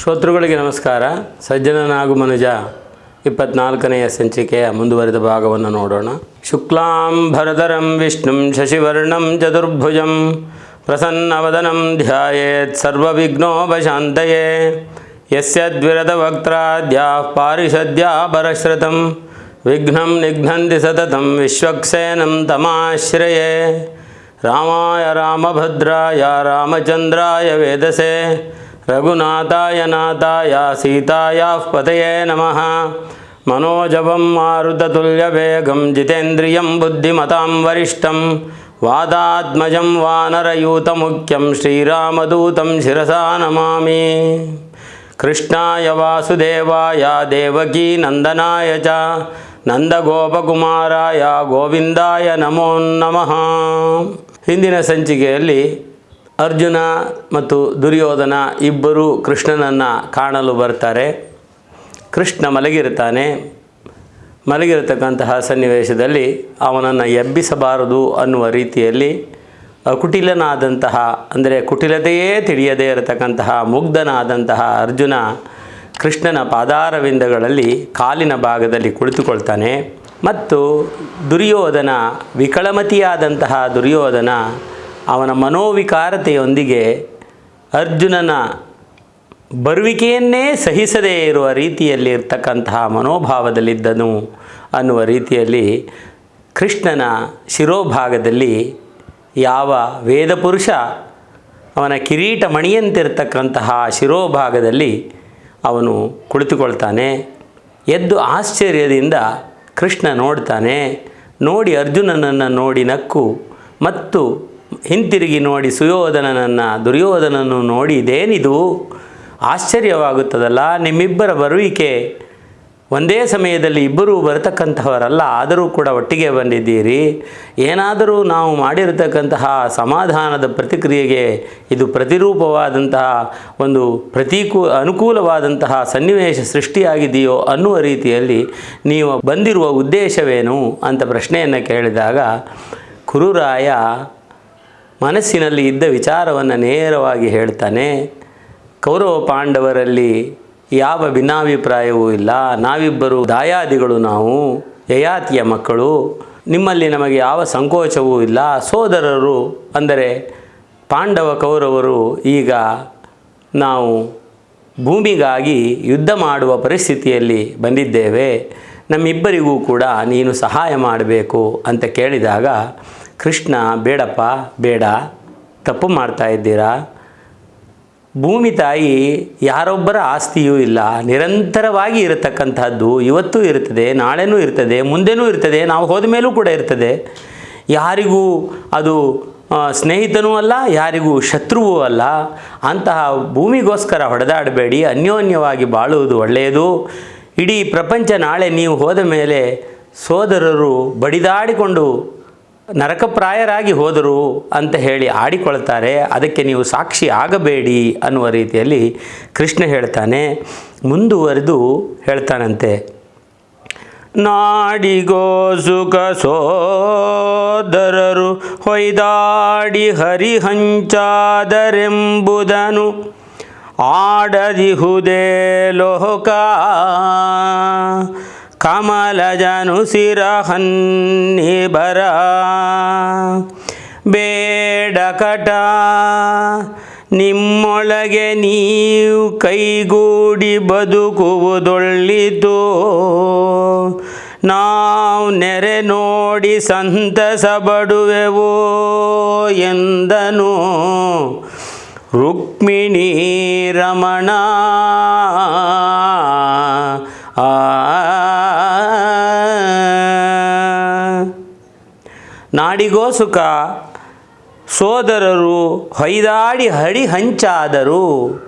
ಶ್ರೋತೃಗಳಿಗೆ ನಮಸ್ಕಾರ. ಸಜ್ಜನನಾಗು ಮನುಜ ಇಪ್ಪತ್ನಾಲ್ಕನೆಯ ಸಂಚಿಕೆಯ ಮುಂದುವರಿದ ಭಾಗವನ್ನು ನೋಡೋಣ. ಶುಕ್ಲಾಂ ಭರದರಂ ವಿಷ್ಣುಂ ಶಶಿವರ್ಣಂ ಚತುರ್ಭುಜಂ ಪ್ರಸನ್ನವದನಂ ಧ್ಯಾಯೇತ್ ಸರ್ವವಿಘ್ನೋಪಶಾಂತಯೇ. ಯಸ್ಯ ದ್ವಿರದವಕ್ತ್ರಾದ್ಯಾ ಪಾರಿಷದ್ಯಾ ಬರಶ್ರತಂ ವಿಘ್ನಂ ನಿಘ್ನಂತಿ ಸತತಂ ವಿಶ್ವಕ್ಸೇನಂ ತಮಾಶ್ರಯೇ. ರಾಮಾಯ ರಾಮಭದ್ರಾಯ ರಾಮಚಂದ್ರಾಯ ವೇದಸೆ. ರಘುನಾಥಾಯ ನಾಥಾಯ ಸೀತಾಯ ಪತಯೇ ನಮಃ ಮನೋಜವಂ ಮಾರುತತುಲ್ಯವೇಗಂ ಜಿತೇಂದ್ರಿಯಂ ಬುದ್ಧಿಮತಾಂ ವರಿಷ್ಠಂ ವಾದಾತ್ಮಜಂ ವಾನರಯೂತಮುಖ್ಯಂ ಶ್ರೀರಾಮದೂತಂ ಶಿರಸಾ ನಮಾಮಿ ಕೃಷ್ಣಾಯ ವಾಸುದೇವಾಯ ದೇವಕೀ ನಂದನಾಯ ಚ ನಂದಗೋಪಕುಮಾರಾಯ ಗೋವಿಂದಾಯ ನಮೋ ನಮಃ ಹಿಂದಿನ ಸಂಚಿಕೆಯಲ್ಲಿ ಅರ್ಜುನ ಮತ್ತು ದುರ್ಯೋಧನ ಇಬ್ಬರು ಕೃಷ್ಣನನ್ನು ಕಾಣಲು ಬರ್ತಾರೆ. ಕೃಷ್ಣ ಮಲಗಿರ್ತಾನೆ. ಮಲಗಿರತಕ್ಕಂತಹ ಸನ್ನಿವೇಶದಲ್ಲಿ ಅವನನ್ನು ಎಬ್ಬಿಸಬಾರದು ಅನ್ನುವ ರೀತಿಯಲ್ಲಿ ಕುಟಿಲನಾದಂತಹ ಅಂದರೆ ಕುಟಿಲತೆಯೇ ತಿಳಿಯದೇ ಇರತಕ್ಕಂತಹ ಮುಗ್ಧನಾದಂತಹ ಅರ್ಜುನ ಕೃಷ್ಣನ ಪಾದಾರವಿಂದಗಳಲ್ಲಿ ಕಾಲಿನ ಭಾಗದಲ್ಲಿ ಕುಳಿತುಕೊಳ್ತಾನೆ. ಮತ್ತು ದುರ್ಯೋಧನ ವಿಕಳಮತಿಯಾದಂತಹ ದುರ್ಯೋಧನ ಅವನ ಮನೋವಿಕಾರತೆಯೊಂದಿಗೆ ಅರ್ಜುನನ ಬರುವಿಕೆಯನ್ನೇ ಸಹಿಸದೇ ಇರುವ ರೀತಿಯಲ್ಲಿ ಇರ್ತಕ್ಕಂತಹ ಮನೋಭಾವದಲ್ಲಿದ್ದನು ಅನ್ನುವ ರೀತಿಯಲ್ಲಿ ಕೃಷ್ಣನ ಶಿರೋಭಾಗದಲ್ಲಿ ಯಾವ ವೇದಪುರುಷ ಅವನ ಕಿರೀಟ ಮಣಿಯಂತಿರ್ತಕ್ಕಂತಹ ಶಿರೋಭಾಗದಲ್ಲಿ ಅವನು ಕುಳಿತುಕೊಳ್ತಾನೆ, ಎದ್ದು ಆಶ್ಚರ್ಯದಿಂದ ಕೃಷ್ಣ ನೋಡ್ತಾನೆ, ನೋಡಿ ಅರ್ಜುನನನ್ನು ನೋಡಿ ನಕ್ಕು, ಮತ್ತು ಹಿಂತಿರುಗಿ ನೋಡಿ ಸುಯೋಧನನನ್ನು, ದುರ್ಯೋಧನನ್ನು ನೋಡಿ ಇದೇನಿದು? ಆಶ್ಚರ್ಯವಾಗುತ್ತದಲ್ಲ, ನಿಮ್ಮಿಬ್ಬರ ಬರುವಿಕೆ? ಒಂದೇ ಸಮಯದಲ್ಲಿ ಇಬ್ಬರೂ ಬರತಕ್ಕಂಥವರಲ್ಲ, ಆದರೂ ಕೂಡ ಒಟ್ಟಿಗೆ ಬಂದಿದ್ದೀರಿ. ಏನಾದರೂ ನಾವು ಮಾಡಿರತಕ್ಕಂತಹ ಸಮಾಧಾನದ ಪ್ರತಿಕ್ರಿಯೆಗೆ ಇದು ಪ್ರತಿರೂಪವಾದಂತಹ ಒಂದು ಪ್ರತಿಕೂ, ಅನುಕೂಲವಾದಂತಹ ಸನ್ನಿವೇಶ ಸೃಷ್ಟಿಯಾಗಿದೆಯೋ ಅನ್ನುವ ರೀತಿಯಲ್ಲಿ ನೀವು ಬಂದಿರುವ ಉದ್ದೇಶವೇನು ಅಂತ ಪ್ರಶ್ನೆಯನ್ನು ಕೇಳಿದಾಗ, ಕುರುರಾಯ ಮನಸ್ಸಿನಲ್ಲಿ ಇದ್ದ ವಿಚಾರವನ್ನು ನೇರವಾಗಿ ಹೇಳ್ತಾನೆ, ಕೌರವ ಪಾಂಡವರಲ್ಲಿ ಯಾವ ಭಿನ್ನಾಭಿಪ್ರಾಯವೂ ಇಲ್ಲ. ನಾವಿಬ್ಬರು ದಾಯಾದಿಗಳು ನಾವು, ಯಯಾತಿಯ ಮಕ್ಕಳು. ನಿಮ್ಮಲ್ಲಿ ನಮಗೆ ಯಾವ ಸಂಕೋಚವೂ ಇಲ್ಲ. ಸೋದರರು ಅಂದರೆ ಪಾಂಡವ ಕೌರವರು ಈಗ ನಾವು ಭೂಮಿಗಾಗಿ ಯುದ್ಧ ಮಾಡುವ ಪರಿಸ್ಥಿತಿಯಲ್ಲಿ ಬಂದಿದ್ದೇವೆ. ನಮ್ಮಿಬ್ಬರಿಗೂ ಕೂಡ ನೀನು ಸಹಾಯ ಮಾಡಬೇಕು ಅಂತ ಕೇಳಿದಾಗ ಕೃಷ್ಣ, ಬೇಡಪ್ಪ, ಬೇಡ, ತಪ್ಪು ಮಾಡ್ತಾ ಇದ್ದೀರಾ? ಭೂಮಿ ತಾಯಿ ಯಾರೊಬ್ಬರ ಆಸ್ತಿಯೂ ಇಲ್ಲ. ನಿರಂತರವಾಗಿ ಇರತಕ್ಕಂಥದ್ದು ಇವತ್ತೂ ಇರ್ತದೆ, ನಾಳೆನೂ ಇರ್ತದೆ, ಮುಂದೆನೂ ಇರ್ತದೆ, ನಾವು ಹೋದ ಮೇಲೂ ಕೂಡ ಇರ್ತದೆ. ಯಾರಿಗೂ ಅದು ಸ್ನೇಹಿತನೂ ಅಲ್ಲ, ಯಾರಿಗೂ ಶತ್ರುವೂ ಅಲ್ಲ. ಅಂತಹ ಭೂಮಿಗೋಸ್ಕರ ಹೊಡೆದಾಡಬೇಡಿ, ಅನ್ಯೋನ್ಯವಾಗಿ ಬಾಳುವುದು ಒಳ್ಳೆಯದು. ಇಡೀ ಪ್ರಪಂಚ ನಾಳೆ ನೀವು ಹೋದ ಮೇಲೆ ಸೋದರರು ಬಡಿದಾಡಿಕೊಂಡು ನರಕಪ್ರಾಯರಾಗಿ ಹೋದರು ಅಂತ ಹೇಳಿ ಆಡಿಕೊಳ್ತಾರೆ. ಅದಕ್ಕೆ ನೀವು ಸಾಕ್ಷಿ ಆಗಬೇಡಿ ಅನ್ನುವ ರೀತಿಯಲ್ಲಿ ಕೃಷ್ಣ ಹೇಳ್ತಾನೆ. ಮುಂದುವರೆದು ಹೇಳ್ತಾನಂತೆ. ನಾಡಿಗೋ ಸುಖ ಸೋದರರು ಹೊಯ್ದಾಡಿ ಹರಿಹಂಚಾದರೆಂಬುದನು ಆಡದಿಹುದೇ ಲೋಕ. ಕಮಲಜನು ಸಿರಹನ್ನಿ ಬರ. ಬೇಡ ಕಟ, ನಿಮ್ಮೊಳಗೆ ನೀವು ಕೈಗೂಡಿ ಬದುಕುವುದೊಳ್ಳಿತು. ನಾವು ನೆರೆ ನೋಡಿ ಸಂತಸ ಬಡುವೆವು ಎಂದನು ರುಕ್ಮಿಣಿ ರಮಣ. ಆ ನಾಡಿಗೋ ಸುಖ, ಸೋದರರು ಹೊಯ್ದಾಡಿ ಹಡಿ ಹಂಚಾದರು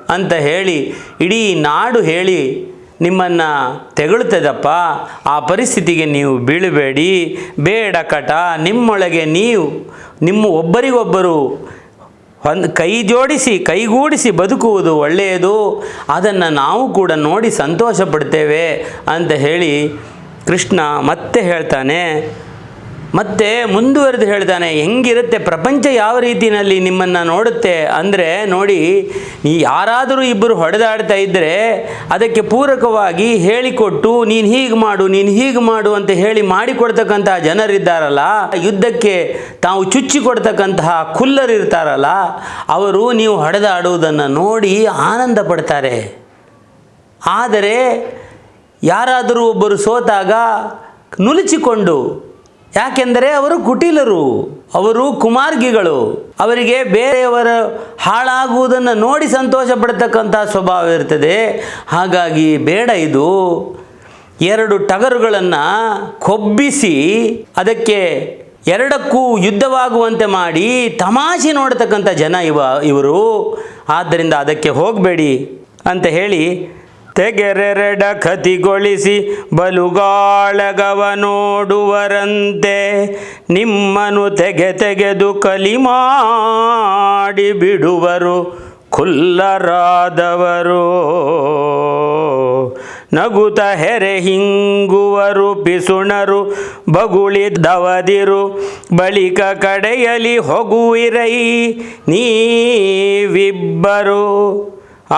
ಅಂತ ಹೇಳಿ, ಇಡೀ ನಾಡು ಹೇಳಿ ನಿಮ್ಮನ್ನು ತೆಗಳುತ್ತದಪ್ಪ. ಆ ಪರಿಸ್ಥಿತಿಗೆ ನೀವು ಬೀಳಬೇಡಿ. ಬೇಡ ಕಟ, ನಿಮ್ಮೊಳಗೆ ನೀವು, ನಿಮ್ಮ ಒಬ್ಬರಿಗೊಬ್ಬರು ಒಂದು ಕೈ ಜೋಡಿಸಿ ಕೈಗೂಡಿಸಿ ಬದುಕುವುದು ಒಳ್ಳೆಯದು. ಅದನ್ನು ನಾವು ಕೂಡ ನೋಡಿ ಸಂತೋಷ ಪಡ್ತೇವೆ ಅಂತ ಹೇಳಿ ಕೃಷ್ಣ ಮತ್ತೆ ಹೇಳ್ತಾನೆ ಮತ್ತೆ ಮುಂದುವರೆದು ಹೇಳ್ತಾನೆ ಹೆಂಗಿರುತ್ತೆ, ಪ್ರಪಂಚ ಯಾವ ರೀತಿಯಲ್ಲಿ ನಿಮ್ಮನ್ನು ನೋಡುತ್ತೆ? ಅಂದರೆ, ನೋಡಿ ನೀ ಯಾರಾದರೂ ಇಬ್ಬರು ಹೊಡೆದಾಡ್ತಾ ಇದ್ದರೆ ಅದಕ್ಕೆ ಪೂರಕವಾಗಿ ಹೇಳಿಕೊಟ್ಟು, ನೀನು ಹೀಗೆ ಮಾಡು, ನೀನು ಹೀಗೆ ಮಾಡು ಅಂತ ಹೇಳಿ ಮಾಡಿಕೊಡ್ತಕ್ಕಂತಹ ಜನರಿದ್ದಾರಲ್ಲ, ಯುದ್ಧಕ್ಕೆ ತಾವು ಚುಚ್ಚಿ ಕೊಡ್ತಕ್ಕಂತಹ ಕುಲ್ಲರಿರ್ತಾರಲ್ಲ ಅವರು ನೀವು ಹೊಡೆದಾಡುವುದನ್ನು ನೋಡಿ ಆನಂದ ಪಡ್ತಾರೆ. ಆದರೆ, ಯಾರಾದರೂ ಒಬ್ಬರು ಸೋತಾಗ ನುಲಿಚಿಕೊಂಡು ಯಾಕೆಂದರೆ ಅವರು ಕುಟಿಲರು, ಅವರು ಕುಮಾರ್ಗಿಗಳು. ಅವರಿಗೆ ಬೇರೆಯವರ ಹಾಳಾಗುವುದನ್ನು ನೋಡಿ ಸಂತೋಷ ಪಡ್ತಕ್ಕಂಥ ಸ್ವಭಾವ ಇರ್ತದೆ. ಹಾಗಾಗಿ ಬೇಡ ಇದು. ಎರಡು ಟಗರುಗಳನ್ನು ಕೊಬ್ಬಿಸಿ ಅದಕ್ಕೆ ಎರಡಕ್ಕೂ ಯುದ್ಧವಾಗುವಂತೆ ಮಾಡಿ ತಮಾಷೆ ನೋಡತಕ್ಕಂಥ ಜನ ಇವ, ಇವರು. ಆದ್ದರಿಂದ ಅದಕ್ಕೆ ಹೋಗಬೇಡಿ ಅಂತ ಹೇಳಿ ತೆಗೆರೆರೆಡ ಕತಿಗೊಳಿಸಿ ಬಲುಗಾಳಗವ ನೋಡುವರಂತೆ ನಿಮ್ಮನು ತೆಗೆ ತೆಗೆದು ಕಲಿ ಮಾಡಿ ಬಿಡುವರು ಖುಲ್ಲರಾದವರು. ನಗುತ ಹೆರೆ ಹಿಂಗುವರು, ಪಿಸುಣರು ಬಗುಳಿದವದಿರು, ಬಳಿಕ ಕಡೆಯಲಿ ಹೊಗುವಿರೈ ನೀವಿಬ್ಬರು.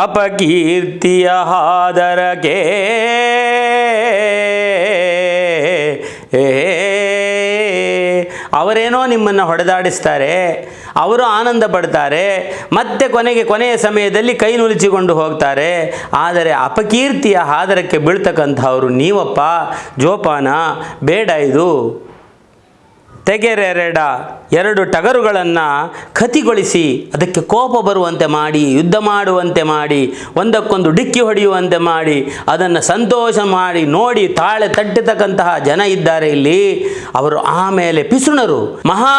ಅಪಕೀರ್ತಿಯ ಹಾದರಕೆ ಅವರೇನೋ ನಿಮ್ಮನ್ನು ಹೊಡೆದಾಡಿಸ್ತಾರೆ, ಅವರು ಆನಂದ ಪಡ್ತಾರೆ, ಮತ್ತೆ ಕೊನೆಗೆ ಕೊನೆಯ ಸಮಯದಲ್ಲಿ ಕೈ ನುಲಿಚಿಕೊಂಡು ಹೋಗ್ತಾರೆ. ಆದರೆ ಅಪಕೀರ್ತಿಯ ಹಾದರಕ್ಕೆ ಬೀಳ್ತಕ್ಕಂಥವ್ರು ನೀವಪ್ಪ, ಜೋಪಾನ, ಬೇಡ ಇದು. ತೆಗೆರೆರೆಡ ಎರಡು ಟಗರುಗಳನ್ನು ಖತಿಗೊಳಿಸಿ ಅದಕ್ಕೆ ಕೋಪ ಬರುವಂತೆ ಮಾಡಿ, ಯುದ್ಧ ಮಾಡುವಂತೆ ಮಾಡಿ, ಒಂದಕ್ಕೊಂದು ಡಿಕ್ಕಿ ಹೊಡೆಯುವಂತೆ ಮಾಡಿ, ಅದನ್ನು ಸಂತೋಷ ಮಾಡಿ, ನೋಡಿ ತಾಳೆ ತಟ್ಟಿತಕ್ಕಂತಹ ಜನ ಇದ್ದಾರೆ ಇಲ್ಲಿ. ಅವರು ಆಮೇಲೆ ಪಿಸುಣರು, ಮಹಾ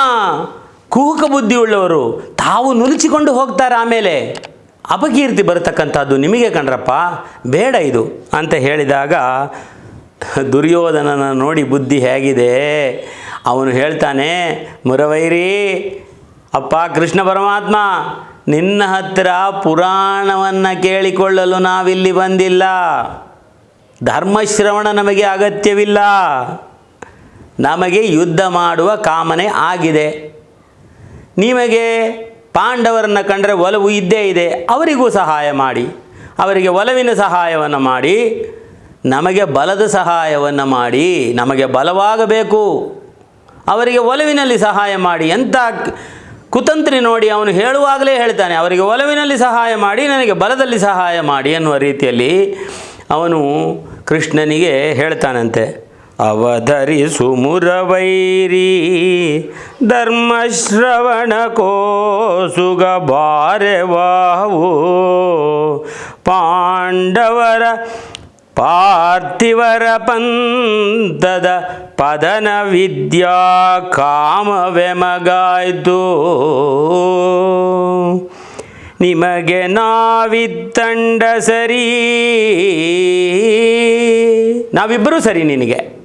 ಕುಹುಕ ಬುದ್ಧಿಯುಳ್ಳವರು ತಾವು ನುಲಿಚಿಕೊಂಡು ಹೋಗ್ತಾರೆ ಆಮೇಲೆ ಅಪಕೀರ್ತಿ ಬರತಕ್ಕಂಥದ್ದು ನಿಮಗೆ ಕಣ್ರಪ್ಪ, ಬೇಡ ಇದು ಅಂತ ಹೇಳಿದಾಗ ದುರ್ಯೋಧನನ ನೋಡಿ ಬುದ್ಧಿ ಹೇಗಿದೆ. ಅವನು ಹೇಳ್ತಾನೆ, ಮುರವೈರಿ, ಅಪ್ಪ ಕೃಷ್ಣ ಪರಮಾತ್ಮ, ನಿನ್ನ ಹತ್ತಿರ ಪುರಾಣವನ್ನು ಕೇಳಿಕೊಳ್ಳಲು ನಾವಿಲ್ಲಿ ಬಂದಿಲ್ಲ. ಧರ್ಮಶ್ರವಣ ನಮಗೆ ಅಗತ್ಯವಿಲ್ಲ. ನಮಗೆ ಯುದ್ಧ ಮಾಡುವ ಕಾಮನೆ ಆಗಿದೆ. ನಿಮಗೆ ಪಾಂಡವರನ್ನು ಕಂಡರೆ ಒಲವು ಇದ್ದೇ ಇದೆ. ಅವರಿಗೂ ಸಹಾಯ ಮಾಡಿ, ಅವರಿಗೆ ಒಲವಿನ ಸಹಾಯವನ್ನು ಮಾಡಿ, ನಮಗೆ ಬಲದ ಸಹಾಯವನ್ನು ಮಾಡಿ, ನಮಗೆ ಬಲವಾಗಬೇಕು. ಅವರಿಗೆ ಒಲವಿನಲ್ಲಿ ಸಹಾಯ ಮಾಡಿ ಎಂಥ ಕುತಂತ್ರಿ ನೋಡಿ ಅವನು ಹೇಳುವಾಗಲೇ ಹೇಳ್ತಾನೆ, ಅವರಿಗೆ ಒಲವಿನಲ್ಲಿ ಸಹಾಯ ಮಾಡಿ, ನನಗೆ ಬಲದಲ್ಲಿ ಸಹಾಯ ಮಾಡಿ ಎನ್ನುವ ರೀತಿಯಲ್ಲಿ ಅವನು ಕೃಷ್ಣನಿಗೆ ಹೇಳ್ತಾನಂತೆ, ಅವಧರಿಸು ಮುರವೈರಿ, ಧರ್ಮಶ್ರವಣ ಕೋಸುಗ ಪಾಂಡವರ ಪಾರ್ಥಿವರ ಪಂಥದ ಪದನ ವಿದ್ಯಾ ಕಾಮವೆಮಗಾಯ್ತು ನಿಮಗೆ ನಾವಿತ್ತಂಡ ಸರಿ. ನಾವಿಬ್ಬರೂ ಸರಿ ನಿನಗೆ.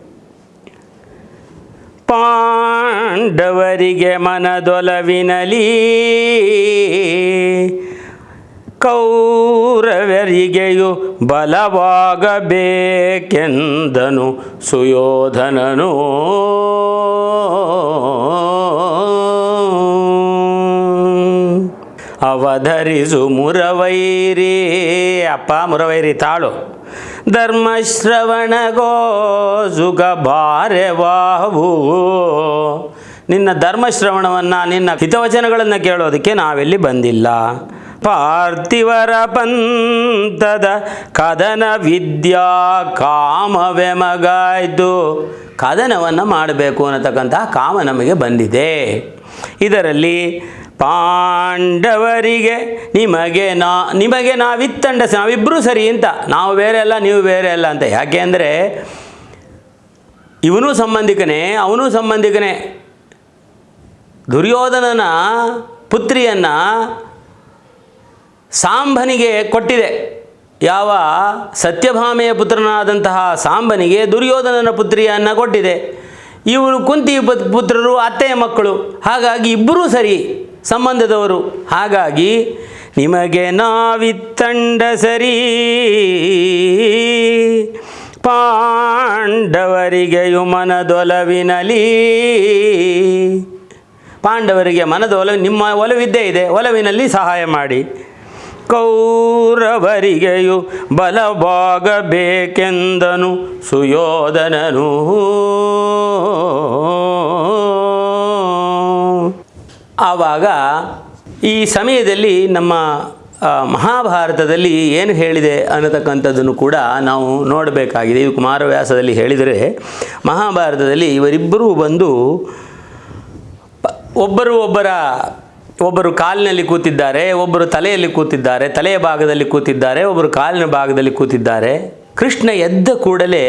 ಪಾಂಡವರಿಗೆ ಮನದೊಲವಿನಲಿ. ಕೌರವರಿಗೆಯು ಬಲವಾಗಬೇಕೆಂದನು ಸುಯೋಧನನು. ಅವಧರಿಸು ಮುರವೈರಿ, ಅಪ್ಪ ಮುರವೈರಿ ತಾಳು. ಧರ್ಮಶ್ರವಣಗೋ ಸುಖ ಬಾರೆವಾವು ನಿನ್ನ ಧರ್ಮಶ್ರವಣವನ್ನು, ನಿನ್ನ ಹಿತವಚನಗಳನ್ನು ಕೇಳೋದಕ್ಕೆ ನಾವೆಲ್ಲಿ ಬಂದಿಲ್ಲ. ಪಾರ್ಥಿವರ ಪಂಥದ ಕದನ ವಿದ್ಯಾ ಕಾಮವೆಮಗಾಯ್ತು ಕದನವನ್ನು ಮಾಡಬೇಕು ಅನ್ನತಕ್ಕಂತಹ ಕಾಮ ನಮಗೆ ಬಂದಿದೆ. ಇದರಲ್ಲಿ ಪಾಂಡವರಿಗೆ ನಿಮಗೆ ನಾ, ನಿಮಗೆ ನಾವಿತ್ತಂಡ ನಾವಿಬ್ಬರೂ ಸರಿ ಅಂತ, ನಾವು ಬೇರೆ ಅಲ್ಲ, ನೀವು ಬೇರೆ ಅಲ್ಲ ಅಂತ. ಯಾಕೆ ಅಂದರೆ ಇವನೂ ಸಂಬಂಧಿಕನೇ, ಅವನೂ ಸಂಬಂಧಿಕನೇ. ದುರ್ಯೋಧನನ ಪುತ್ರಿಯನ್ನು ಸಾಂಬನಿಗೆ ಕೊಟ್ಟಿದೆ. ಯಾವ ಸತ್ಯಭಾಮೆಯ ಪುತ್ರನಾದಂತಹ ಸಾಂಬನಿಗೆ ದುರ್ಯೋಧನನ ಪುತ್ರಿಯನ್ನು ಕೊಟ್ಟಿದೆ. ಇವರು ಕುಂತಿ ಪುತ್- ಪುತ್ರರು ಅತ್ತೆಯ ಮಕ್ಕಳು. ಹಾಗಾಗಿ ಇಬ್ಬರೂ ಸರಿ ಸಂಬಂಧದವರು. ಹಾಗಾಗಿ ನಿಮಗೆ ನಾವಿತ್ತಂಡ ಸರಿ. ಪಾಂಡವರಿಗೆಯು ಮನದೊಲವಿನಲಿ. ಪಾಂಡವರಿಗೆ ಮನದ ಒಲವು ನಿಮ್ಮ ಒಲವಿದ್ದೇ ಇದೆ. ಒಲವಿನಲ್ಲಿ ಸಹಾಯ ಮಾಡಿ. ಕೌರವರಿಗೆಯು ಬಲವಾಗಬೇಕೆಂದನು ಸುಯೋಧನನು. ಆವಾಗ ಈ ಸಮಯದಲ್ಲಿ ನಮ್ಮ ಮಹಾಭಾರತದಲ್ಲಿ ಏನು ಹೇಳಿದೆ ಅನ್ನತಕ್ಕಂಥದ್ದನ್ನು ಕೂಡ ನಾವು ನೋಡಬೇಕಾಗಿದೆ. ಇದು ಕುಮಾರವ್ಯಾಸದಲ್ಲಿ ಹೇಳಿದರೆ ಮಹಾಭಾರತದಲ್ಲಿ ಇವರಿಬ್ಬರೂ ಬಂದು ಒಬ್ಬರು ಒಬ್ಬರ ಒಬ್ಬರು ಕಾಲಿನಲ್ಲಿ ಕೂತಿದ್ದಾರೆ, ಒಬ್ಬರು ತಲೆಯಲ್ಲಿ ಕೂತಿದ್ದಾರೆ, ತಲೆಯ ಭಾಗದಲ್ಲಿ ಕೂತಿದ್ದಾರೆ, ಒಬ್ಬರು ಕಾಲಿನ ಭಾಗದಲ್ಲಿ ಕೂತಿದ್ದಾರೆ. ಕೃಷ್ಣ ಎದ್ದ ಕೂಡಲೇ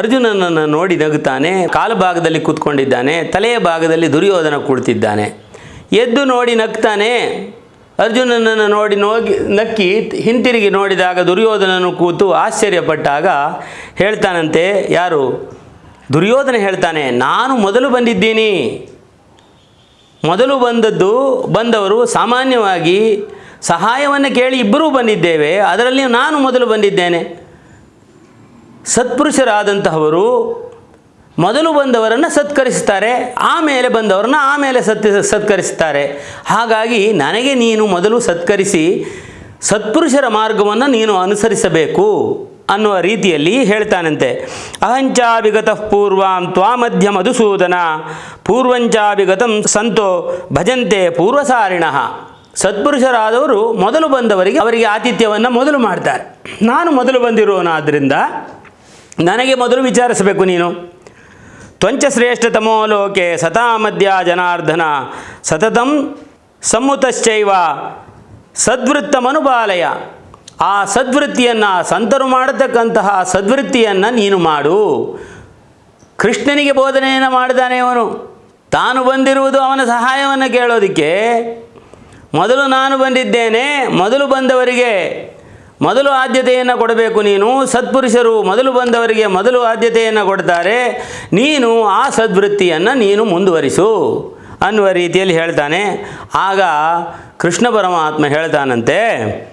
ಅರ್ಜುನನನ್ನು ನೋಡಿ ನಗುತ್ತಾನೆ, ಕಾಲು ಭಾಗದಲ್ಲಿ ಕೂತ್ಕೊಂಡಿದ್ದಾನೆ, ತಲೆಯ ಭಾಗದಲ್ಲಿ ದುರ್ಯೋಧನ ಕೂತಿದ್ದಾನೆ ಎದ್ದು ನೋಡಿ ನಗ್ತಾನೆ. ಅರ್ಜುನನನ್ನು ನೋಡಿ ನೋಗಿ, ನಕ್ಕಿ, ಹಿಂತಿರುಗಿ ನೋಡಿದಾಗ ದುರ್ಯೋಧನನು ಕೂತು ಆಶ್ಚರ್ಯಪಟ್ಟಾಗ ಹೇಳ್ತಾನಂತೆ, ಯಾರು? ದುರ್ಯೋಧನ ಹೇಳ್ತಾನೆ, ನಾನು ಮೊದಲು ಬಂದಿದ್ದೀನಿ. ಮೊದಲು ಬಂದದ್ದು, ಬಂದವರು ಸಾಮಾನ್ಯವಾಗಿ ಸಹಾಯವನ್ನು ಕೇಳಿ ಇಬ್ಬರೂ ಬಂದಿದ್ದೇವೆ, ಅದರಲ್ಲಿ ನಾನು ಮೊದಲು ಬಂದಿದ್ದೇನೆ. ಸತ್ಪುರುಷರಾದಂತಹವರು ಮೊದಲು ಬಂದವರನ್ನು ಸತ್ಕರಿಸ್ತಾರೆ ಆಮೇಲೆ ಬಂದವರನ್ನ ಆಮೇಲೆ ಸತ್ ಸತ್ಕರಿಸ್ತಾರೆ ಹಾಗಾಗಿ ನನಗೆ ನೀನು ಮೊದಲು ಸತ್ಕರಿಸಿ, ಸತ್ಪುರುಷರ ಮಾರ್ಗವನ್ನು ನೀನು ಅನುಸರಿಸಬೇಕು. ಅನ್ನುವ ರೀತಿಯಲ್ಲಿ ಹೇಳ್ತಾನಂತೆ. ಅಹಂಚಾಭಿಗತಃ ಪೂರ್ವಾಂ ತ್ವಾ ಮಧ್ಯ ಮಧುಸೂದನ. ಪೂರ್ವಂಚಾಭಿಗತಂ ಸಂತೋ ಭಜಂತೆ ಪೂರ್ವಸಾರಿಣ. ಸತ್ಪುರುಷರಾದವರು ಮೊದಲು ಬಂದವರಿಗೆ ಅವರಿಗೆ ಆತಿಥ್ಯವನ್ನು ಮೊದಲು ಮಾಡ್ತಾರೆ. ನಾನು ಮೊದಲು ಬಂದಿರುವನಾದ್ದರಿಂದ ನನಗೆ ಮೊದಲು ವಿಚಾರಿಸಬೇಕು ನೀನು. ತ್ವಂಚ ಶ್ರೇಷ್ಠತಮೋ ಲೋಕೆ ಸತಾಮಧ್ಯ ಜನಾರ್ದನ. ಸತತಂ ಸಮ್ಮುತಶ್ಚೈವ ಸದ್ವೃತ್ತಮನುಪಾಲಯ. ಆ ಸದ್ವೃತ್ತಿಯನ್ನು ಸಂತರು ಮಾಡತಕ್ಕಂತಹ ಸದ್ವೃತ್ತಿಯನ್ನು ನೀನು ಮಾಡು. ಕೃಷ್ಣನಿಗೆ ಬೋಧನೆಯನ್ನು ಮಾಡಿದಾನೆ ಅವನು. ತಾನು ಬಂದಿರುವುದು ಅವನ ಸಹಾಯವನ್ನು ಕೇಳೋದಕ್ಕೆ. ಮೊದಲು ನಾನು ಬಂದಿದ್ದೇನೆ, ಮೊದಲು ಬಂದವರಿಗೆ ಮೊದಲು ಆದ್ಯತೆಯನ್ನು ಕೊಡಬೇಕು ನೀನು. ಸತ್ಪುರುಷರು ಮೊದಲು ಬಂದವರಿಗೆ ಮೊದಲು ಆದ್ಯತೆಯನ್ನು ಕೊಡ್ತಾರೆ. ನೀನು ಆ ಸದ್ವೃತ್ತಿಯನ್ನು ನೀನು ಮುಂದುವರಿಸು ಅನ್ನುವ ರೀತಿಯಲ್ಲಿ ಹೇಳ್ತಾನೆ. ಆಗ ಕೃಷ್ಣ ಪರಮಾತ್ಮ ಹೇಳ್ತಾನಂತೆ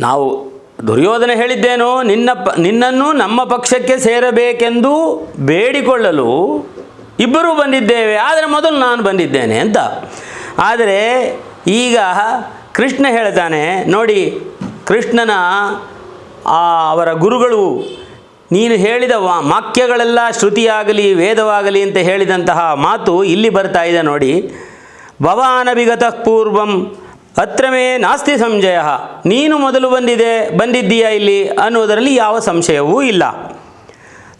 ನಾವು ದುರ್ಯೋಧನ ಹೇಳಿದ್ದೇನೋ, ನಿನ್ನ ಪ, ನಿನ್ನನ್ನು ನಮ್ಮ ಪಕ್ಷಕ್ಕೆ ಸೇರಬೇಕೆಂದು ಬೇಡಿಕೊಳ್ಳಲು ಇಬ್ಬರೂ ಬಂದಿದ್ದೇವೆ, ಆದರೆ ಮೊದಲು ನಾನು ಬಂದಿದ್ದೇನೆ ಅಂತ. ಆದರೆ ಈಗ ಕೃಷ್ಣ ಹೇಳ್ತಾನೆ, ನೋಡಿ ಕೃಷ್ಣನ ಅವರ ಗುರುಗಳು ನೀನು ಹೇಳಿದ ವಾ, ವಾಕ್ಯಗಳೆಲ್ಲ ಶ್ರುತಿಯಾಗಲಿ, ವೇದವಾಗಲಿ ಅಂತ ಹೇಳಿದಂತಹ ಮಾತು ಇಲ್ಲಿ ಬರ್ತಾ ಇದೆ ನೋಡಿ. ಭವಾನಭಿಗತಃ ಪೂರ್ವಂ ಅತ್ರ ಮೇ ನಾಸ್ತಿ ಸಂಜಯ, ನೀನು ಮೊದಲು ಬಂದಿದೆ, ಬಂದಿದ್ದೀಯಾ ಇಲ್ಲಿ? ಅನ್ನುವುದರಲ್ಲಿ ಯಾವ ಸಂಶಯವೂ ಇಲ್ಲ.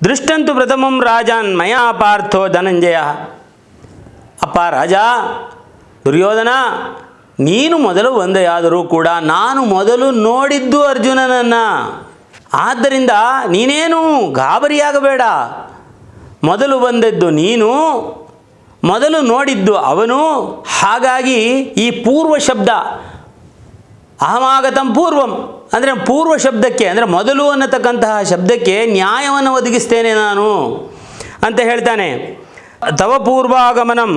ದೃಷ್ಟಂತು ಪ್ರಥಮಂ ರಾಜಾನ್ ಮಯಾ ಅಪಾರ್ಥೋ ಧನಂಜಯ. ಅಪ್ಪ ರಾಜ, ದುರ್ಯೋಧನ, ನೀನು ಮೊದಲು ಬಂದೆಯಾದರೂ ಕೂಡ ನಾನು ಮೊದಲು ನೋಡಿದ್ದು ಅರ್ಜುನನನ್ನು. ಆದ್ದರಿಂದ ನೀನೇನು ಗಾಬರಿಯಾಗಬೇಡ. ಮೊದಲು ಬಂದದ್ದು ನೀನು ಮೊದಲು ನೋಡಿದ್ದು ಅವನು ಹಾಗಾಗಿ ಈ ಪೂರ್ವ ಶಬ್ದ, ಅಹಮಾಗತಂ ಪೂರ್ವಂ. ಅಂದರೆ ಪೂರ್ವ ಶಬ್ದಕ್ಕೆ, ಅಂದರೆ ಮೊದಲು ಅನ್ನತಕ್ಕಂತಹ ಶಬ್ದಕ್ಕೆ ನ್ಯಾಯವನ್ನು ಒದಗಿಸ್ತೇನೆ ನಾನು ಅಂತ ಹೇಳ್ತಾನೆ. ತವ ಪೂರ್ವಾಗಮನಂ,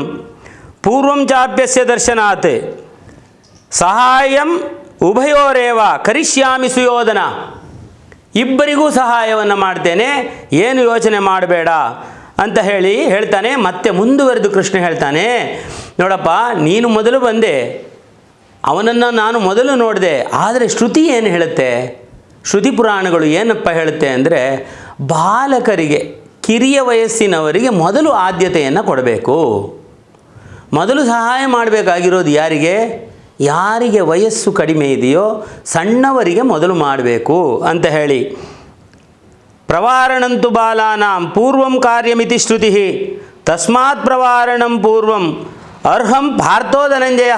ಪೂರ್ವಂ ಚಾಪ್ಯಸ್ಯ ದರ್ಶನಾತ್. ಸಹಾಯಂ ಉಭಯೋರೇವ, ಕರಿಷ್ಯಾಮಿ ಸುಯೋಧನ. ಇಬ್ಬರಿಗೂ ಸಹಾಯವನ್ನು ಮಾಡ್ತೇನೆ, ಏನು ಯೋಚನೆ ಮಾಡಬೇಡ. ಅಂತ ಹೇಳಿ ಹೇಳ್ತಾನೆ, ಮತ್ತೆ ಮುಂದುವರೆದು ಕೃಷ್ಣ ಹೇಳ್ತಾನೆ, ನೋಡಪ್ಪ, ನೀನು ಮೊದಲು ಬಂದೆ, ಅವನನ್ನು ನಾನು ಮೊದಲು ನೋಡಿದೆ, ಆದರೆ ಶ್ರುತಿ ಏನು ಹೇಳುತ್ತೆ? ಶ್ರುತಿ ಪುರಾಣಗಳು ಏನಪ್ಪ ಹೇಳುತ್ತೆ ಅಂದರೆ, ಬಾಲಕರಿಗೆ, ಕಿರಿಯ ವಯಸ್ಸಿನವರಿಗೆ ಮೊದಲು ಆದ್ಯತೆಯನ್ನು ಕೊಡಬೇಕು. ಮೊದಲು ಸಹಾಯ ಮಾಡಬೇಕಾಗಿರೋದು ಯಾರಿಗೆ? ಯಾರಿಗೆ ವಯಸ್ಸು ಕಡಿಮೆ ಇದೆಯೋ, ಸಣ್ಣವರಿಗೆ ಮೊದಲು ಮಾಡಬೇಕು ಅಂತ ಹೇಳಿ. ಪ್ರವಾರಣಂತು ಬಾಲಾನಾಂ ಪೂರ್ವಂ ಕಾರ್ಯಮಿತಿ ಶ್ರುತಿ. ತಸ್ಮಾತ್ ಪ್ರವಾರಣಂ ಪೂರ್ವಂ ಅರ್ಹಂ ಪಾರ್ಥೋ ಧನಂಜಯ.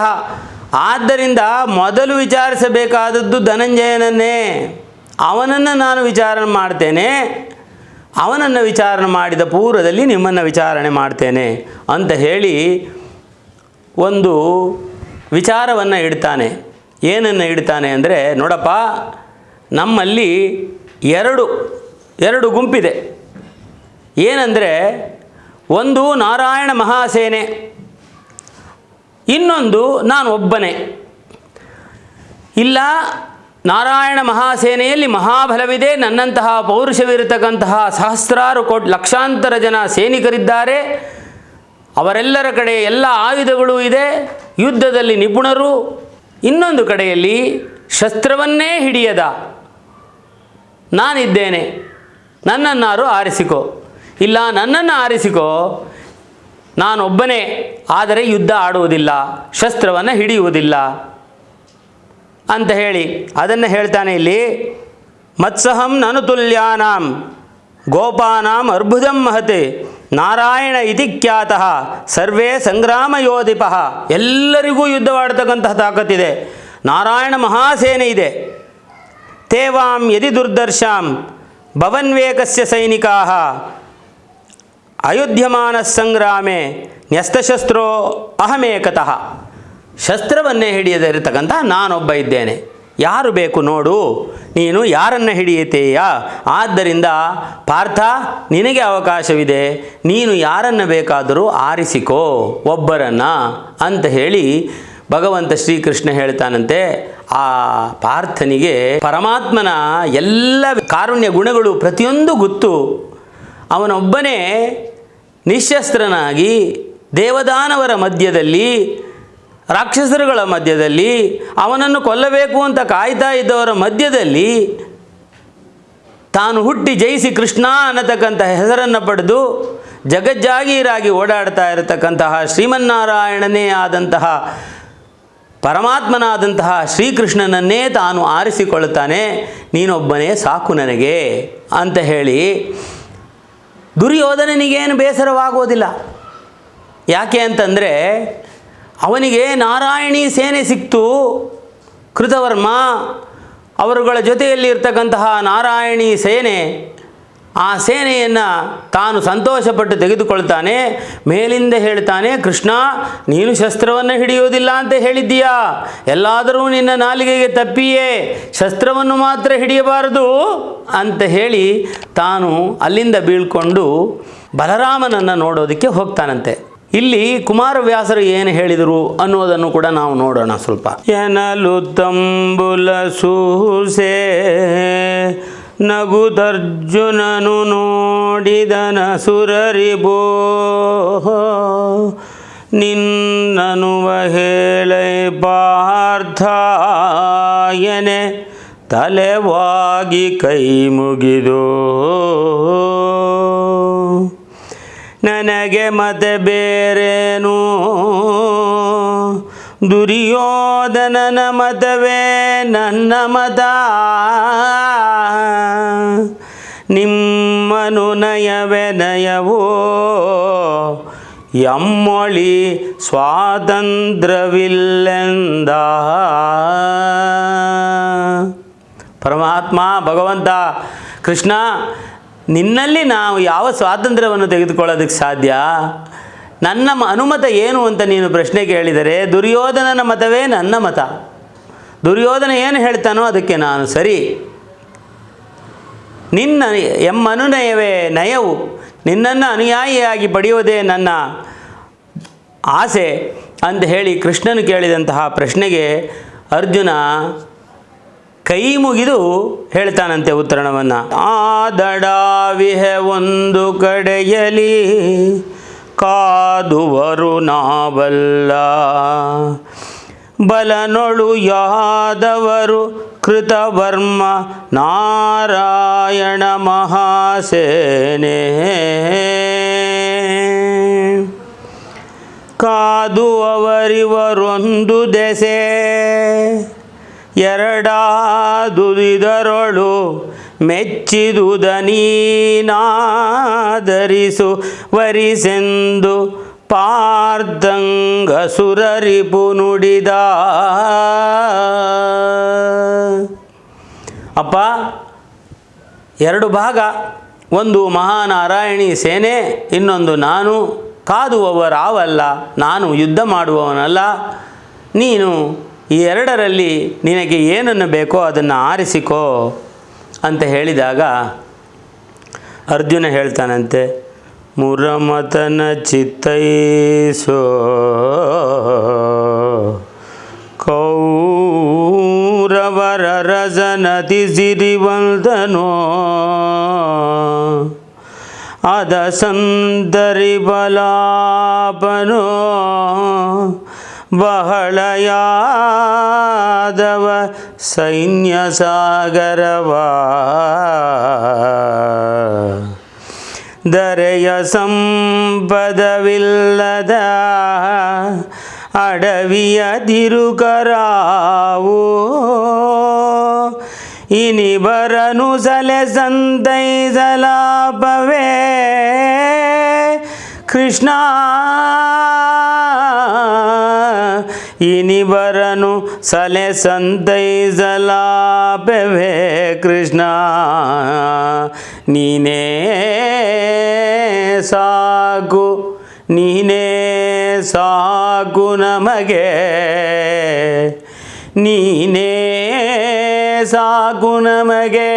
ಆದ್ದರಿಂದ ಮೊದಲು ವಿಚಾರಿಸಬೇಕಾದದ್ದು ಧನಂಜಯನನ್ನೇ. ಅವನನ್ನು ನಾನು ವಿಚಾರಣೆ ಮಾಡ್ತೇನೆ. ಅವನನ್ನು ವಿಚಾರಣೆ ಮಾಡಿದ ಪೂರ್ವದಲ್ಲಿ ನಿಮ್ಮನ್ನು ವಿಚಾರಣೆ ಮಾಡ್ತೇನೆ ಅಂತ ಹೇಳಿ ಒಂದು ವಿಚಾರವನ್ನು ಇಡ್ತಾನೆ. ಏನನ್ನು ಇಡ್ತಾನೆ ಅಂದರೆ ನೋಡಪ್ಪ, ನಮ್ಮಲ್ಲಿ ಎರಡು ಎರಡು ಗುಂಪಿದೆ. ಏನಂದರೆ ಒಂದು ನಾರಾಯಣ ಮಹಾಸೇನೆ, ಇನ್ನೊಂದು ನಾನು ಒಬ್ಬನೇ. ಇಲ್ಲ, ನಾರಾಯಣ ಮಹಾಸೇನೆಯಲ್ಲಿ ಮಹಾಬಲವಿದೆ, ನನ್ನಂತಹ ಪೌರುಷವಿರತಕ್ಕಂತಹ ಸಹಸ್ರಾರು ಕೋಟಿ ಲಕ್ಷಾಂತರ ಜನ ಸೈನಿಕರಿದ್ದಾರೆ. ಅವರೆಲ್ಲರ ಕಡೆ ಎಲ್ಲ ಆಯುಧಗಳು ಇದೆ, ಯುದ್ಧದಲ್ಲಿ ನಿಪುಣರು. ಇನ್ನೊಂದು ಕಡೆಯಲ್ಲಿ ಶಸ್ತ್ರವನ್ನೇ ಹಿಡಿಯದ ನಾನಿದ್ದೇನೆ. ನನ್ನನ್ನಾರು ಆರಿಸಿಕೋ. ಇಲ್ಲ, ನನ್ನನ್ನು ಆರಿಸಿಕೋ. ನಾನೊಬ್ಬನೇ, ಆದರೆ ಯುದ್ಧ ಆಡುವುದಿಲ್ಲ, ಶಸ್ತ್ರವನ್ನು ಹಿಡಿಯುವುದಿಲ್ಲ. ಅಂತ ಹೇಳಿ, ಅದನ್ನು ಹೇಳ್ತಾನೆ ಇಲ್ಲಿ, ಮತ್ಸಹಂ ನನು ತುಲ್ಯಾನಾಂ, ಗೋಪಾನಾಂ ಅರ್ಬುದಂ ಮಹತೆ, ನಾರಾಯಣ ಇತಿ ಖ್ಯಾತ, ಸರ್ವೇ ಸಂಗ್ರಾಮ ಯೋಧಿಪ. ಎಲ್ಲರಿಗೂ ಯುದ್ಧವಾಡತಕ್ಕಂತಹ ತಾಕತ್ತಿದೆ. ನಾರಾಯಣ ಮಹಾಸೇನೆ ಇದೆ. ತೇವಾಂ ಯದಿ ದುರ್ದರ್ಶಾಂ ಭವನ್ವೇಕಸ್ಯ ಸೈನಿಕಾ. ಅಯೋಧ್ಯಮಾನ ಸಂಗ್ರಾಮೆ ನ್ಯಸ್ತಶಸ್ತ್ರೋ ಅಹಮೇಕತಃ. ಶಸ್ತ್ರವನ್ನೇ ಹಿಡಿಯದಿರತಕ್ಕಂಥ ನಾನೊಬ್ಬ ಇದ್ದೇನೆ. ಯಾರು ಬೇಕು ನೋಡು. ನೀನು ಯಾರನ್ನು ಹಿಡಿಯುತ್ತೀಯ ಆದ್ದರಿಂದ ಪಾರ್ಥ, ನಿನಗೆ ಅವಕಾಶವಿದೆ. ನೀನು ಯಾರನ್ನು ಬೇಕಾದರೂ ಆರಿಸಿಕೋ, ಒಬ್ಬರನ್ನು ಅಂತ ಹೇಳಿ ಭಗವಂತ ಶ್ರೀಕೃಷ್ಣ ಹೇಳ್ತಾನಂತೆ, ಆ ಪಾರ್ಥನಿಗೆ ಪರಮಾತ್ಮನ ಎಲ್ಲ ಕಾರುಣ್ಯ ಗುಣಗಳು ಪ್ರತಿಯೊಂದು ಗೊತ್ತು. ಅವನೊಬ್ಬನೇ ನಿಶಸ್ತ್ರನಾಗಿ ದೇವದಾನವರ ಮಧ್ಯದಲ್ಲಿ, ರಾಕ್ಷಸರುಗಳ ಮಧ್ಯದಲ್ಲಿ, ಅವನನ್ನು ಕೊಲ್ಲಬೇಕು ಅಂತ ಕಾಯ್ತಾ ಇದ್ದವರ ಮಧ್ಯದಲ್ಲಿ ತಾನು ಹುಟ್ಟಿ ಜಯಿಸಿ ಕೃಷ್ಣ ಅನ್ನತಕ್ಕಂಥ ಹೆಸರನ್ನು ಪಡೆದು ಜಗಜ್ಜಾಗೀರಾಗಿ ಓಡಾಡ್ತಾ ಇರತಕ್ಕಂತಹ ಶ್ರೀಮನ್ನಾರಾಯಣನೇ ಆದಂತಹ ಪರಮಾತ್ಮನಾದಂತಹ ಶ್ರೀಕೃಷ್ಣನನ್ನೇ ತಾನು ಆರಿಸಿಕೊಳ್ಳುತ್ತಾನೆ, ನೀನೊಬ್ಬನೇ ಸಾಕು ನನಗೆ ಅಂತ ಹೇಳಿ ದುರ್ಯೋಧನನಿಗೇನು ಬೇಸರವಾಗೋದಿಲ್ಲ. ಯಾಕೆ ಅಂತಂದರೆ ಅವನಿಗೆ ನಾರಾಯಣಿ ಸೇನೆ ಸಿಕ್ತು, ಕೃತವರ್ಮ, ಅವರುಗಳ ಜೊತೆಯಲ್ಲಿ ಇರ್ತಕ್ಕಂತಹ ನಾರಾಯಣಿ ಸೇನೆ. ಆ ಸೇನೆಯನ್ನು ತಾನು ಸಂತೋಷಪಟ್ಟು ತೆಗೆದುಕೊಳ್ತಾನೆ, ಮೇಲಿಂದ ಹೇಳ್ತಾನೆ, ಕೃಷ್ಣ, ನೀನು ಶಸ್ತ್ರವನ್ನು ಹಿಡಿಯೋದಿಲ್ಲ ಅಂತ ಹೇಳಿದ್ದೀಯಾ? ಎಲ್ಲಾದರೂ ನಿನ್ನ ನಾಲಿಗೆಗೆ ತಪ್ಪಿಯೇ, ಶಸ್ತ್ರವನ್ನು ಮಾತ್ರ ಹಿಡಿಯಬಾರದು ಅಂತ ಹೇಳಿ ತಾನು ಅಲ್ಲಿಂದ ಬೀಳ್ಕೊಂಡು ಬಲರಾಮನನ್ನು ನೋಡೋದಕ್ಕೆ ಹೋಗ್ತಾನಂತೆ. ಇಲ್ಲಿ ಕುಮಾರವ್ಯಾಸರು ಏನು ಹೇಳಿದರು ಅನ್ನೋದನ್ನು ಕೂಡ ನಾವು ನೋಡೋಣ ಸ್ವಲ್ಪ. ಏನಲು ತಂಬುಲ ಸೂಸೆ ನಗುದರ್ಜುನನು ನೋಡಿದನ ಸುರರಿಬೋ ನಿನ್ನನುವ ಹೇಳೈ ಪಾರ್ಥಾಯನೆ ತಲೆವಾಗಿ ಕೈ ಮುಗಿದು. ನನಗೆ ಮತ್ತೆ ಬೇರೇನು? ದುರ್ಯೋಧನನ ಮತವೇ ನನ್ನ ಮತ? ನಿಮ್ಮನು ನಯವೇ ನಯವೋ ಎಮ್ಮೊಳಿ ಸ್ವಾತಂತ್ರ್ಯವಿಲ್ಲೆಂದ. ಪರಮಾತ್ಮ, ಭಗವಂತ, ಕೃಷ್ಣ, ನಿನ್ನಲ್ಲಿ ನಾವು ಯಾವ ಸ್ವಾತಂತ್ರ್ಯವನ್ನು ತೆಗೆದುಕೊಳ್ಳೋದಕ್ಕೆ ಸಾಧ್ಯ? ನನ್ನ ಅನುಮತ ಏನು ಅಂತ ನೀನು ಪ್ರಶ್ನೆ ಕೇಳಿದರೆ, ದುರ್ಯೋಧನನ ಮತವೇ ನನ್ನ ಮತ. ದುರ್ಯೋಧನ ಏನು ಹೇಳ್ತಾನೋ ಅದಕ್ಕೆ ನಾನು ಸರಿ. ನಿನ್ನ ಎಮ್ಮನುನಯವೇ ನಯವು, ನಿನ್ನನ್ನು ಅನುಯಾಯಿಯಾಗಿ ಪಡೆಯುವುದೇ ನನ್ನ ಆಸೆ ಅಂತ ಹೇಳಿ ಕೃಷ್ಣನು ಕೇಳಿದಂತಹ ಪ್ರಶ್ನೆಗೆ ಅರ್ಜುನ ಕೈ ಮುಗಿದು ಹೇಳ್ತಾನಂತೆ ಉತ್ತರಣವನ್ನು. ಆದಡಾವಿಹೆ ಒಂದು ಕಡೆಯಲಿ ಕಾದುವರು ನಾವಲ್ಲ, ಬಲನೊಳು ಯಾದವರು ಕೃತವರ್ಮ ನಾರಾಯಣ ಮಹಾಸೇನೆ. ಕಾದು ಅವರಿವರೊಂದು ದೆಸೆ ಎರಡಾದುದರೊಳು ಮೆಚ್ಚಿದುದ ನೀನಾದರಿಸು ವರಿಸೆಂದು ಪಾರ್ದಂಗ ಸುರರಿಪು ನುಡಿದ. ಅಪ್ಪ, ಎರಡು ಭಾಗ. ಒಂದು ಮಹಾನಾರಾಯಣಿ ಸೇನೆ, ಇನ್ನೊಂದು ನಾನು. ಕಾದುವವರಾವಲ್ಲ, ನಾನು ಯುದ್ಧ ಮಾಡುವವನಲ್ಲ. ನೀನು ಈ ಎರಡರಲ್ಲಿ ನಿನಗೆ ಏನನ್ನು ಬೇಕೋ ಅದನ್ನು ಆರಿಸಿಕೋ ಅಂತ ಹೇಳಿದಾಗ ಅರ್ಜುನ ಹೇಳ್ತಾನಂತೆ ಮುರಮತನ ಚಿತ್ತೈಸೋ ಕೌರವರ ರಜನತಿ ಸಿರಿವಲ್ದನೋ ಅದ ಸಂದರಿ ಬಲಾಪನೋ. ಬಹಳಯಾದವ ಸೈನ್ಯ ಸಾಗರವಾ ದರೆಯ ಸಂಪದವಿಲ್ಲದ ಅಡವಿಯ ತಿರುಕರಾವು ಇನಿಬರನು ಸಲೆ ಸಂತೈಸಲಾಪವೇ. ಕೃಷ್ಣ ಇನಿಬರನು ಸಲೆ ಸಂತೈಸಲಾಪವೇ ಕೃಷ್ಣ. ನೀನೇ ಸಾಗು ನೀನೇ ಸಾಗು ನಮಗೆ. ನೀನೇ ಸಾಗು ನಮಗೆ.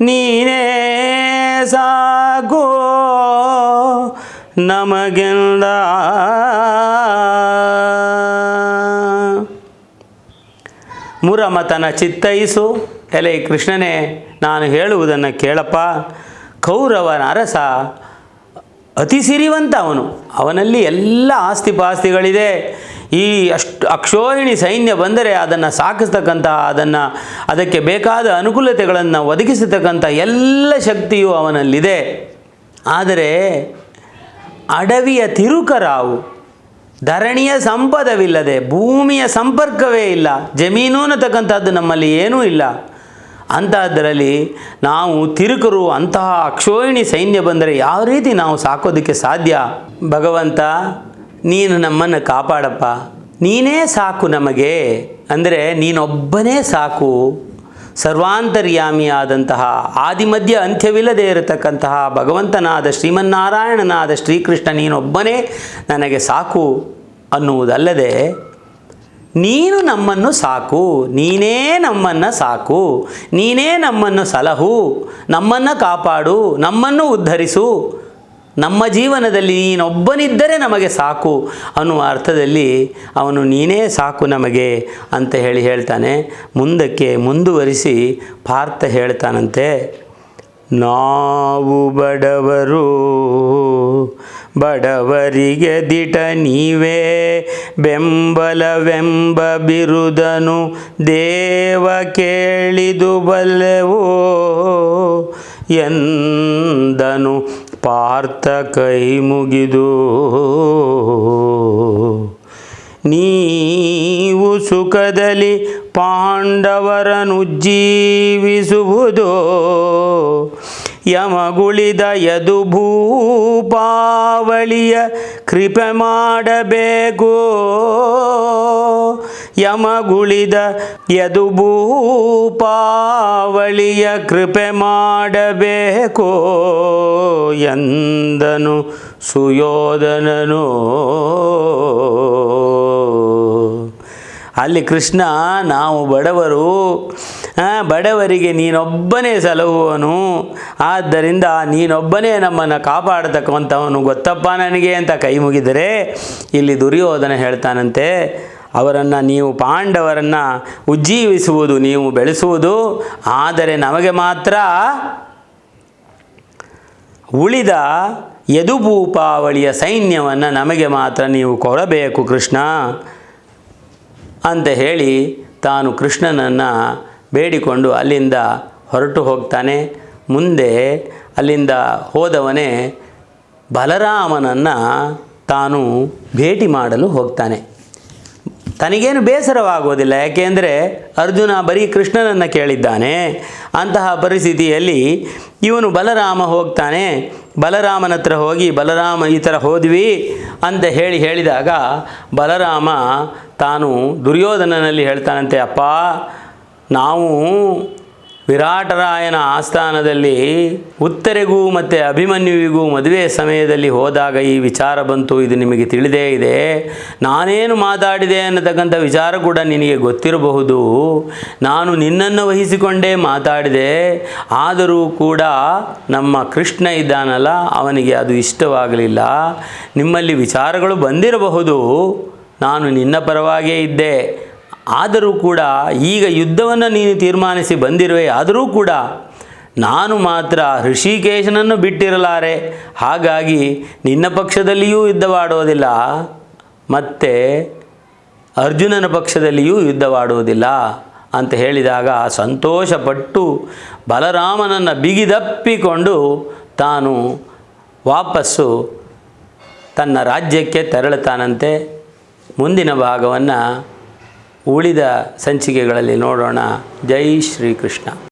ನೀನೇ ಸಾಗು ನಮಗೆಂದ ಮುರಮತನ ಚಿತ್ತೈಸು. ಎಲೆ ಕೃಷ್ಣನೇ, ನಾನು ಹೇಳುವುದನ್ನು ಕೇಳಪ್ಪ. ಕೌರವನ ಅರಸ ಅತಿ ಸಿರಿವಂತ ಅವನು. ಅವನಲ್ಲಿ ಎಲ್ಲ ಆಸ್ತಿ ಪಾಸ್ತಿಗಳಿದೆ ಈ ಅಷ್ಟು ಅಕ್ಷೋಹಿಣಿ ಸೈನ್ಯ ಬಂದರೆ ಅದನ್ನು ಸಾಕಿಸ್ತಕ್ಕಂಥ, ಅದನ್ನು ಅದಕ್ಕೆ ಬೇಕಾದ ಅನುಕೂಲತೆಗಳನ್ನು ಒದಗಿಸತಕ್ಕಂಥ ಎಲ್ಲ ಶಕ್ತಿಯು ಅವನಲ್ಲಿದೆ. ಆದರೆ ಅಡವಿಯ ತಿರುಕರಾವು, ಧರಣಿಯ ಸಂಪದವಿಲ್ಲದೆ ಭೂಮಿಯ ಸಂಪರ್ಕವೇ ಇಲ್ಲ, ಜಮೀನು ಅನ್ನತಕ್ಕಂಥದ್ದು ನಮ್ಮಲ್ಲಿ ಏನೂ ಇಲ್ಲ. ಅಂತಹದ್ದರಲ್ಲಿ ನಾವು ತಿರುಕರು ಅಂತಹ ಅಕ್ಷೋಹಿಣಿ ಸೈನ್ಯ ಬಂದರೆ ಯಾವ ರೀತಿ ನಾವು ಸಾಕೋದಕ್ಕೆ ಸಾಧ್ಯ? ಭಗವಂತ, ನೀನು ನಮ್ಮನ್ನು ಕಾಪಾಡಪ್ಪ. ನೀನೇ ಸಾಕು ನಮಗೆ. ಅಂದರೆ ನೀನೊಬ್ಬನೇ ಸಾಕು. ಸರ್ವಾಂತರ್ಯಾಮಿಯಾದಂತಹ ಆದಿಮಧ್ಯ ಅಂತ್ಯವಿಲ್ಲದೆ ಇರತಕ್ಕಂತಹ ಭಗವಂತನಾದ ಶ್ರೀಮನ್ನಾರಾಯಣನಾದ ಶ್ರೀಕೃಷ್ಣ ನೀನೊಬ್ಬನೇ ನನಗೆ ಸಾಕು ಅನ್ನುವುದಲ್ಲದೆ ನೀನು ನಮ್ಮನ್ನು ಸಾಕು, ನೀನೇ ನಮ್ಮನ್ನು ಸಾಕು, ನೀನೇ ನಮ್ಮನ್ನು ಸಲಹು, ನಮ್ಮನ್ನು ಕಾಪಾಡು, ನಮ್ಮನ್ನು ಉದ್ಧರಿಸು. ನಮ್ಮ ಜೀವನದಲ್ಲಿ ನೀನೊಬ್ಬನಿದ್ದರೆ ನಮಗೆ ಸಾಕು ಅನ್ನುವ ಅರ್ಥದಲ್ಲಿ ಅವನು ನೀನೇ ಸಾಕು ನಮಗೆ ಅಂತ ಹೇಳಿ ಹೇಳ್ತಾನೆ. ಮುಂದಕ್ಕೆ ಮುಂದುವರಿಸಿ ಪಾರ್ಥ ಹೇಳ್ತಾನಂತೆ, ನಾವು ಬಡವರು ಬಡವರಿಗೆ ದಿಟ ನೀವೇ. ಬೆಂಬಲವೆಂಬ ಬಿರುದನು ದೇವ ಕೇಳಿದು ಬಲ್ಲೆವು. ಎಂದನು ಪಾರ್ಥ ಕೈ ಮುಗಿದು. ನೀವು ಸುಖದಲ್ಲಿ ಪಾಂಡವರನ್ನು ಜೀವಿಸುವುದು. ಯಮಗುಳಿದ ಯದು ಭೂಪಾವಳಿಯ ಕೃಪೆ ಮಾಡಬೇಕು? ಯಮಗುಳಿದ ಯದು ಭೂಪಾವಳಿಯ ಕೃಪೆ ಮಾಡಬೇಕು? ಎಂದನು ಸುಯೋಧನನು. ಅಲ್ಲಿ ಕೃಷ್ಣ, ನಾವು ಬಡವರು ಬಡವರಿಗೆ ನೀನೊಬ್ಬನೇ ಸಲಹುವನು. ಆದ್ದರಿಂದ ನೀನೊಬ್ಬನೇ ನಮ್ಮನ್ನು ಕಾಪಾಡತಕ್ಕಂಥವನು. ಗೊತ್ತಪ್ಪ ನನಗೆ ಅಂತ ಕೈ ಮುಗಿದರೆ ಇಲ್ಲಿ ದುರ್ಯೋಧನ ಹೇಳ್ತಾನಂತೆ, ಅವರನ್ನು ನೀವು ಪಾಂಡವರನ್ನು ಉಜ್ಜೀವಿಸುವುದು, ನೀವು ಬೆಳೆಸುವುದು, ಆದರೆ ನಮಗೆ ಮಾತ್ರ ಉಳಿದ ಯದುಭೂಪಾವಳಿಯ ಸೈನ್ಯವನ್ನು ನಮಗೆ ಮಾತ್ರ ನೀವು ಕೊಡಬೇಕು ಕೃಷ್ಣ ಅಂತ ಹೇಳಿ ತಾನು ಕೃಷ್ಣನನ್ನು ಬೇಡಿಕೊಂಡು ಅಲ್ಲಿಂದ ಹೊರಟು ಹೋಗ್ತಾನೆ. ಮುಂದೆ ಅಲ್ಲಿಂದ ಹೋದವನೇ ಬಲರಾಮನನ್ನು ತಾನು ಭೇಟಿ ಮಾಡಲು ಹೋಗ್ತಾನೆ. ತನಗೇನು ಬೇಸರವಾಗೋದಿಲ್ಲ ಯಾಕೆಂದರೆ ಅರ್ಜುನ ಬರೀ ಕೃಷ್ಣನನ್ನು ಕೇಳಿದ್ದಾನೆ. ಅಂತಹ ಪರಿಸ್ಥಿತಿಯಲ್ಲಿ ಇವನು ಬಲರಾಮ ಹೋಗ್ತಾನೆ. ಬಲರಾಮನ ಹತ್ರ ಹೋಗಿ, ಬಲರಾಮ, ಈ ಥರ ಹೋದ್ವಿ ಅಂತ ಹೇಳಿ ಹೇಳಿದಾಗ ಬಲರಾಮ ತಾನು ದುರ್ಯೋಧನನಲ್ಲಿ ಹೇಳ್ತಾನಂತೆ, ಅಪ್ಪ ನಾವು ವಿರಾಟರಾಯನ ಆಸ್ಥಾನದಲ್ಲಿ ಉತ್ತರೆಗೂ ಮತ್ತು ಅಭಿಮನ್ಯುವಿಗೂ ಮದುವೆ ಸಮಯದಲ್ಲಿ ಹೋದಾಗ ಈ ವಿಚಾರ ಬಂತು. ಇದು ನಿಮಗೆ ತಿಳಿದೇ ಇದೆ. ನಾನೇನು ಮಾತಾಡಿದೆ ಅನ್ನತಕ್ಕಂಥ ವಿಚಾರ ಕೂಡ ನಿನಗೆ ಗೊತ್ತಿರಬಹುದು. ನಾನು ನಿನ್ನನ್ನು ವಹಿಸಿಕೊಂಡೇ ಮಾತಾಡಿದೆ. ಆದರೂ ಕೂಡ ನಮ್ಮ ಕೃಷ್ಣ ಇದ್ದಾನಲ್ಲ, ಅವನಿಗೆ ಅದು ಇಷ್ಟವಾಗಲಿಲ್ಲ. ನಿಮ್ಮಲ್ಲಿ ವಿಚಾರಗಳು ಬಂದಿರಬಹುದು. ನಾನು ನಿನ್ನ ಪರವಾಗೇ ಇದ್ದೆ. ಆದರೂ ಕೂಡ ಈಗ ಯುದ್ಧವನ್ನು ನೀನು ತೀರ್ಮಾನಿಸಿ ಬಂದಿರುವೆ, ಆದರೂ ಕೂಡ ನಾನು ಮಾತ್ರ ಋಷಿಕೇಶನನ್ನು ಬಿಟ್ಟಿರಲಾರೆ. ಹಾಗಾಗಿ ನಿನ್ನ ಪಕ್ಷದಲ್ಲಿಯೂ ಯುದ್ಧವಾಡುವುದಿಲ್ಲ, ಮತ್ತು ಅರ್ಜುನನ ಪಕ್ಷದಲ್ಲಿಯೂ ಯುದ್ಧವಾಡುವುದಿಲ್ಲ ಅಂತ ಹೇಳಿದಾಗ ಸಂತೋಷಪಟ್ಟು ಬಲರಾಮನನ್ನು ಬಿಗಿದಪ್ಪಿಕೊಂಡು ತಾನು ವಾಪಸ್ಸು ತನ್ನ ರಾಜ್ಯಕ್ಕೆ ತೆರಳುತ್ತಾನಂತೆ. ಮುಂದಿನ ಭಾಗವನ್ನು ಉಳಿದ ಸಂಚಿಕೆಗಳಲ್ಲಿ ನೋಡೋಣ. ಜೈ ಶ್ರೀಕೃಷ್ಣ.